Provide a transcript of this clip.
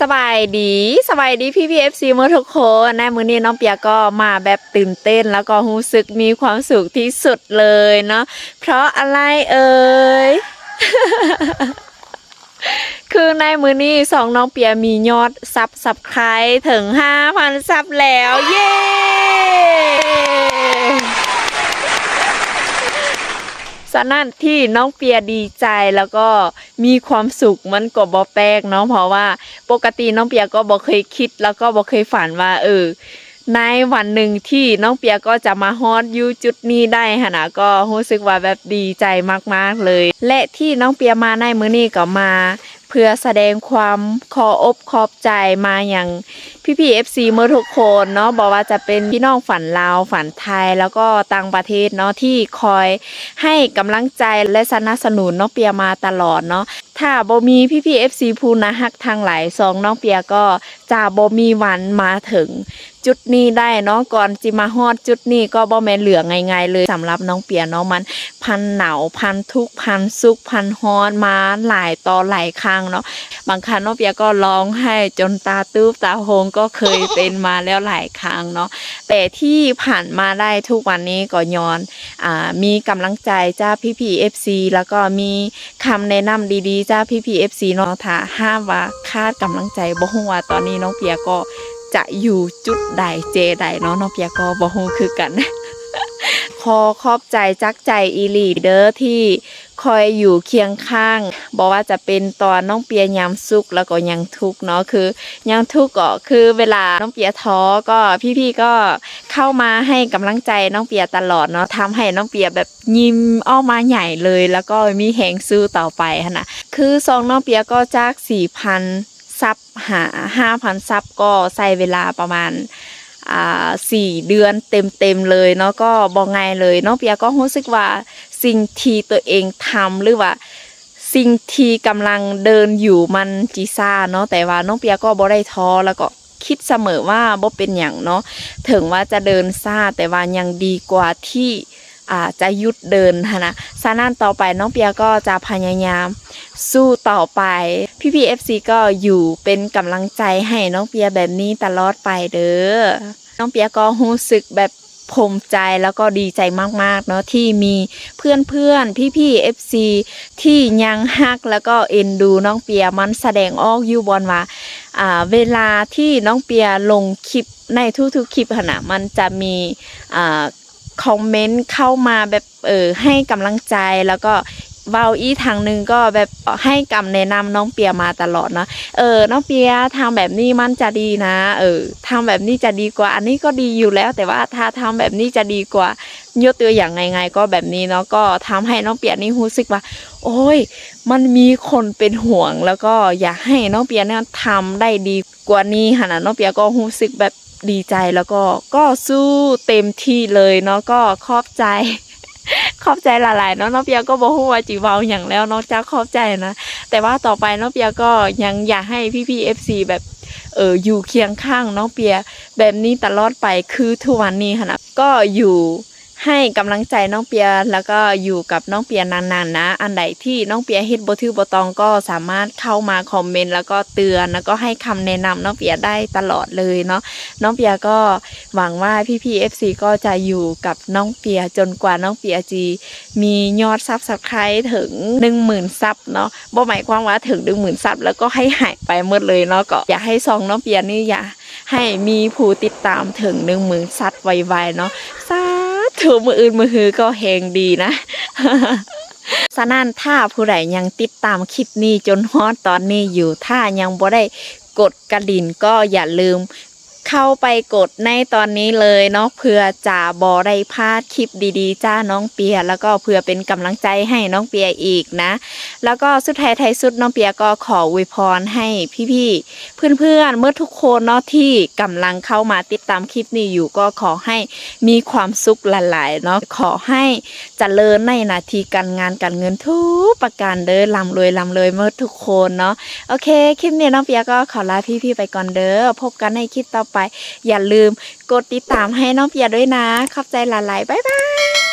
สบายดีสบายดีพี่พีเอฟซีเมื่อทุกคนในมือนี้น้องเปียก็มาแบบตื่นเต้น แล้วก็รู้สึกมีความสุขที่สุดเลยเนาะเพราะอะไรเอ่ยคือในมือนี้สองน้องเปียมียอดซับสับใครถึงห้าพันซับแล้ว เย้ สนั่นที่น้องเปียดีใจแล้วก็มีความสุขมันก็บ่แปลกเนาะเพราะว่าปกติน้องเปียก็บ่เคยคิด แล้วก็บ่เคยฝันว่า เออในวันหนึ่งที่น้องเปียก็จะมาฮอดยูจุดนี้ได้หนนะก็รู้สึกว่าแบบดีใจมากๆเลย และที่น้องเปียมาในมื้อนี้ก็มา เพื่อแสดงความขออกขอบใจมาอย่าง พี่พีเอฟซีเมื่อทุกคนเนาะบอกว่าจะเป็นพี่น้องฝันลาวฝันไทยแล้วก็ต่างประเทศเนาะที่คอยให้กำลังใจและสนับสนุนน้องเปียมาตลอดเนาะถ้าบ่มีพี่พีเอฟซีภูนะฮักทางหลายสองน้องเปียก็จะบ่มีวันมาถึง จุดนี้ได้เนาะก่อนจิมาฮอดจุดนี้ก็บ่แม่นเหลือง่ายๆเลยสำหรับน้องเปียเนาะมัน พันหนาวพันทุกพันสุขพันฮอนมาหลายต่อหลายครั้งเนาะบางครั้งน้องเปียก็ร้องไห้จนตาตื้บตาโฮงก็เคยเป็นมาแล้วหลายครั้งเนาะแต่ที่ผ่านมาได้ทุกวันนี้ก็ย้อนอ่ามีกำลังใจจ้าพี่พีเอฟซีแล้วก็มีคำแนะนำดีๆจ้าพี่พีเอฟซีเนาะถ้าห้ามว่าคาดกำลังใจบ่ฮู้ว่าตอนนี้น้องเปียก็จะอยู่จุดใดเจใดเนาะน้องเปียก็บ่ฮู้คือกัน ขอขอบใจจักใจอีหลีเด้อที่คอยอยู่เคียงข้างบอกว่าจะเป็นตอนน้องเปียยามสุขแล้วก็ยังทุกเนาะคือยังทุกก็คือเวลาน้องเปียท้อก็พี่ๆก็เข้ามาให้กำลังใจน้องเปียตลอดเนาะทำให้น้องเปียแบบยิ้มอ้อมาใหญ่เลย แล้วก็มีแหงสู้ต่อไปนนะคือซองน้องเปียก็จากสี่พันซับหาห้าพันซับก็ใส่เวลาประมาณ อ่าสี่เดือนเต็มเต็มๆเลยเนาะก็บอกไงเลยน้องเปียก็รู้สึกว่าสิ่งที่ตัวเองทำหรือว่าสิ่งที่กำลังเดินอยู่มันจีซ่าเนาะแต่ว่าน้องเปียก็บ่ได้ท้อแล้วก็คิดเสมอว่าบ่เป็นอย่างเนาะถึงว่าจะเดินซ่าแต่ว่ายังดีกว่าที่ อ่าจะหยุดเดินนะซานั่นต่อไปน้องเปียก็จะพยายามสู้ต่อไป พี่พีเอฟซีก็อยู่เป็นกำลังใจให้น้องเปียแบบนี้ตลอดไปเด้อ น้องเปียก็รู้สึกแบบภูมิใจแล้วก็ดีใจมากๆเนาะที่มีเพื่อนเพื่อนพี่พี่เอฟซีที่ยังฮักแล้วก็เอ็นดูน้องเปียมันแสดงออกอยู่บอนว่าอ่าเวลาที่น้องเปียลงคลิปในทุกๆคลิปขณะมันจะมีอ่า คอมเมนต์เข้ามาแบบเออให้กำลังใจแล้วก็เว้าอีทางหนึ่งก็แบบให้คำแนะนำน้องเปียมาตลอดเนาะเออ น้องเปียทำแบบนี้มันจะดีนะ เออทำแบบนี้จะดีกว่า อันนี้ก็ดีอยู่แล้ว แต่ว่าถ้าทำแบบนี้จะดีกว่ายกตัวอย่างไงๆก็แบบนี้เนาะก็ทำให้น้องเปียนี่รู้สึกว่า โอ้ย มันมีคนเป็นห่วงแล้วก็อยากให้น้องเปียเนี่ยทำได้ดีกว่านี้ขนาดน้องเปียก็รู้สึกแบบ ดีใจแล้วก็ก็สู้เต็มที่เลยเนาะก็ขอบใจ ขอบใจหลายๆเนาะน้องเปียก็บอกว่าจีเบาอย่างแล้วน้องจาขอบใจนะแต่ว่าต่อไปน้องเปียก็ยังอยากให้พี่พี่เอฟซีแบบเอออยู่เคียงข้างน้องเปียแบบนี้ตลอดไปคือทุกวันนี้ค่ะนะก็อยู่ ให้กำลังใจน้องเปียแล้วก็อยู่กับน้องเปียนานๆนะ อันใดที่น้องเปียเฮ็ดบ่ถือบ่ตองก็สามารถเข้ามาคอมเมนต์แล้วก็เตือนแล้วก็ให้คำแนะนำน้องเปียได้ตลอดเลยเนาะน้องเปียก็หวังว่าพี่พี่เอฟซีก็จะอยู่กับน้องเปียจนกว่าน้องเปียจีมียอดซับสไครต์ถึงหนึ่งหมื่นซับเนาะบ่หมายความว่าถึงหนึ่งหมื่นซับแล้วก็ให้หายไปหมดเลยเนาะก็อยากให้ซองน้องเปียนี่อย่าให้มีผู้ติดตามถึงหนึ่งหมื่นซับไวๆเนาะสา ถูมืออื่นมือฮือก็แหงดีนะสนั่นถ้าผู้ใดยังติดตามคลิปนี้จนฮอดตอนนี้อยู่ถ้ายังบ่ได้กดกระดิ่งก็อย่าลืม เข้าไปกดในตอนนี้เลยเนาะเพื่อจะบอได้พลาดคลิปดีๆ จ้าน้องเปีย แล้วก็เพื่อเป็นกำลังใจให้น้องเปียอีกนะ แล้วก็สุดท้ายไทายสุดน้องเปียก็ขออวยพรให้พี่ๆเพื่อนๆเมื่อทุกคนเนาะที่กำลังเข้ามาติดตามคลิปนี้อยู่ก็ขอให้มีความสุขหลายๆเนาะขอให้ จเจริญในหนาทีการงานการเงินทุกประการเด้อลำรวยลำรวยเมื่อทุกคนเนาะโอเค คลิปนี้น้องเปียก็ขอลาพี่ๆไปก่อนเด้อพบกันในคลิปต่อไป อย่าลืมกดติดตามให้น้องเปียด้วยนะ ขอบใจหลายๆบ๊ายบาย